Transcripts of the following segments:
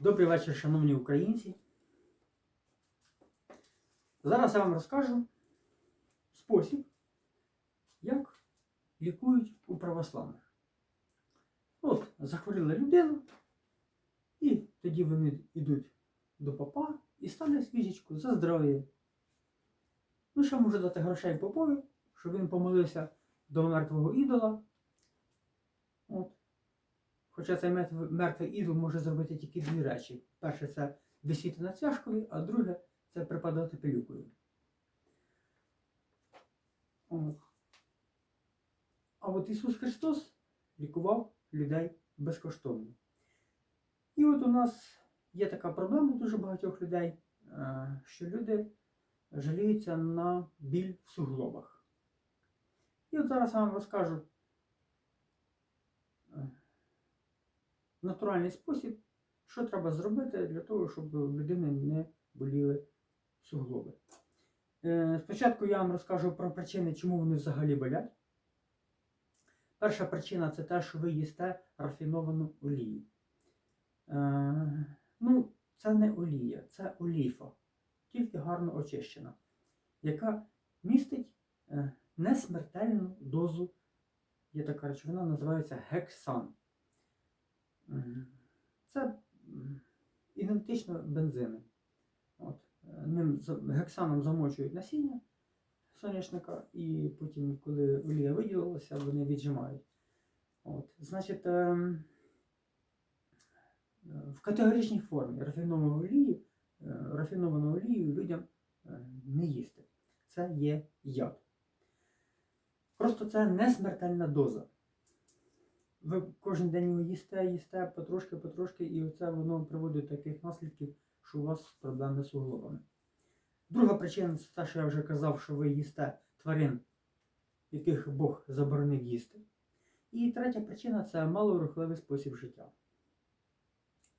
Добрий вечір, шановні українці. Зараз я вам розкажу спосіб, як лікують у православних. От, захворіла людина, і тоді вони йдуть до попа і ставлять свічечку за здоров'я. Ну, ще можу дати грошей попові, щоб він помолився до мертвого ідола. От. Хоча цей мертвий ідол може зробити тільки дві речі. Перше це висіти на цяжкові, а друге це припадати пилюкою. А от Ісус Христос лікував людей безкоштовно. І от у нас є така проблема дуже багатьох людей, е, що люди жаліються на біль в суглобах. І от зараз я вам розкажу е, натуральний спосіб, що треба зробити для того, щоб у людини не боліли суглоби. Е, Спочатку я вам розкажу про причини, чому вони взагалі болять. Перша причина це те, що ви їсте рафіновану олію. Е, ну, це не олія, це оліфа, тільки гарно очищена, яка містить е, несмертельну дозу. Є така речовина, називається гексан. Це ідентично бензину. От. Ним гексаном замочують насіння соняшника, і потім, коли олія виділилася, вони віджимають. От. Значить, ем, е, в категоричній формі рафіновану олію, е, рафіновану олію людям е, не їсти. Це є яд. Просто це не смертельна доза ви кожен день його їсте, їсте потрошки, потрошки, і оце воно приводить до таких наслідків, що у вас проблеми з суглобами. Друга причина це те, що я вже казав, що ви їсте тварин, яких Бог заборонив їсти. І третя причина це малорухливий спосіб життя.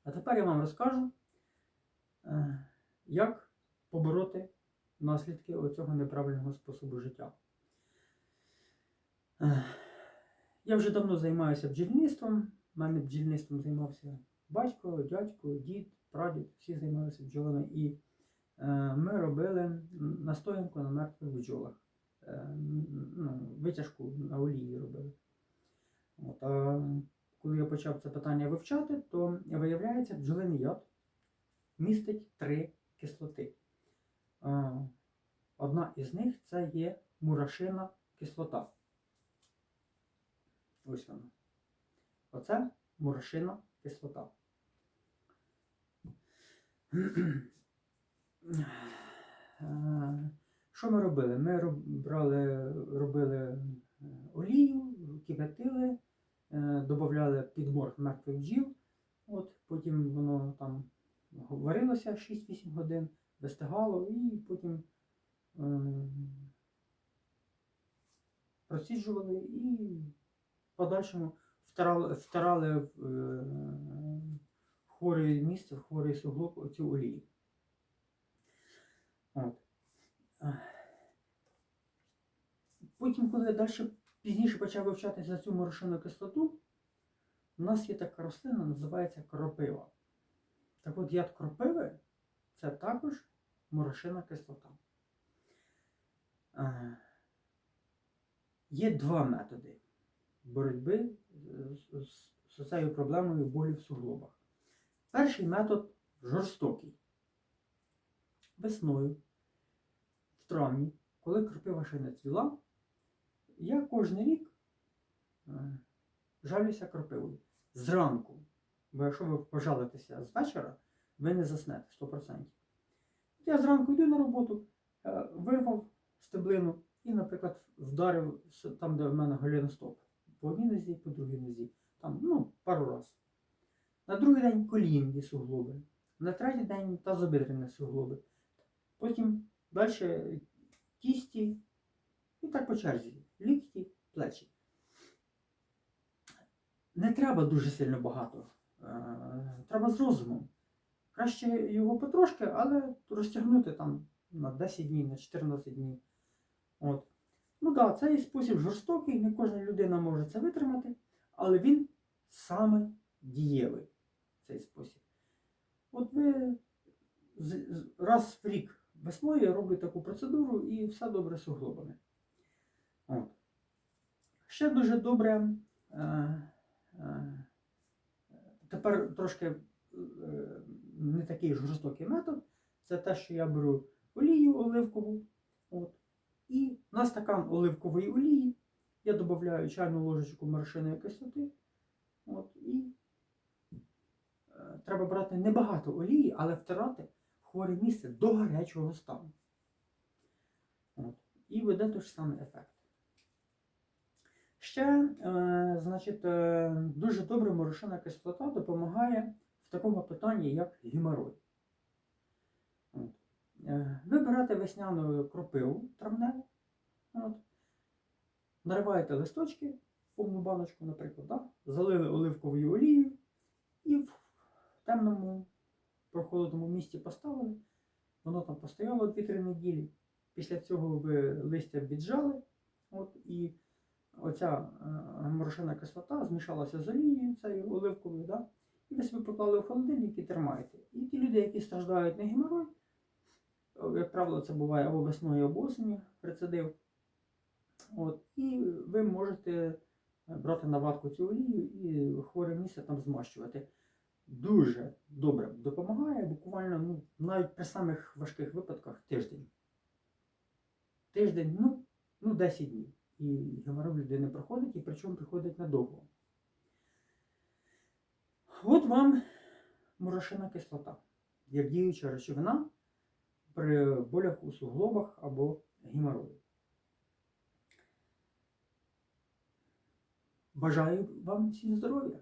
А тепер я вам розкажу, е, як побороти наслідки оцього неправильного способу життя. Я вже давно займаюся бджільництвом. У мене бджільництвом займався батько, дядько, дід, прадід, всі займалися бджолами. І е, ми робили настоянку на мертвих бджолах. Е, ну, витяжку на олії робили. От, а коли я почав це питання вивчати, то виявляється, бджолиний яд містить три кислоти. Е, одна із них це є мурашина кислота. Ось вона. Оце мурашина кислота. Що ми робили? Ми брали, робили е, олію, кипятили, е, додавали підмор мертвих бджіл, от, потім воно там варилося 6-8 годин, вистигало і потім е, проціджували і подальшому втирали, втирали в е, хворе місце, в хворий суглоб оцю олію. От. Потім, коли я далі пізніше почав вивчати за цю морошину кислоту, у нас є така рослина, називається кропива. Так от яд кропиви це також морошина кислота. Е, Є два методи боротьби з, з, з цією проблемою болі в суглобах. Перший метод жорстокий. Весною, в травні, коли кропива ще не цвіла, я кожен рік е, жалюся кропивою. Зранку. Бо якщо ви пожалитеся з вечора, ви не заснете 100%. Я зранку йду на роботу, е, вирвав стеблину і, наприклад, вдарив там, де в мене голеностоп. По одній нозі, по другій нозі. Там, ну, пару раз. На другий день колінні суглоби. На третій день тазобедрені суглоби. Потім далі кісті і так по черзі. Лікті, плечі. Не треба дуже сильно багато. Е, Треба з розумом. Краще його потрошки, але розтягнути там на 10 днів, на 14 днів. От. Ну так, да, цей спосіб жорстокий, не кожна людина може це витримати, але він саме дієвий, цей спосіб. От ви раз в рік весною робите таку процедуру і все добре з суглобами. Ще дуже добре. Е, е, тепер трошки е, не такий жорстокий метод. Це те, що я беру олію оливкову. От, і на стакан оливкової олії я додаю чайну ложечку морошиної кислоти. От, і е, треба брати небагато олії, але втирати в хворе місце до гарячого стану. От, і веде той ж самий ефект. Ще, е, значить, е, дуже добре морошина кислота допомагає в такому питанні, як геморой. Е, Ви весняну кропиву травневу, от, нариваєте листочки, повну баночку, наприклад, да? залили оливковою олією і в темному прохолодному місці поставили. Воно там постояло 2-3 неділі. Після цього ви листя віджали, от, і оця е, морошина кислота змішалася з олією цією оливковою, да? і ви собі поклали в холодильник і тримаєте. І ті люди, які страждають на геморрой, як правило, це буває або весною, або осені рецидив. От, і ви можете е, брати на ватку цю олію і хворе місце там змащувати. Дуже добре допомагає, буквально ну, навіть при самих важких випадках тиждень. Тиждень, ну, ну 10 днів. І геморрой людини проходить, і причому приходить надовго. От вам морошина кислота, як діюча речовина при болях у суглобах або геморрої. Бажаю вам всім здоров'я!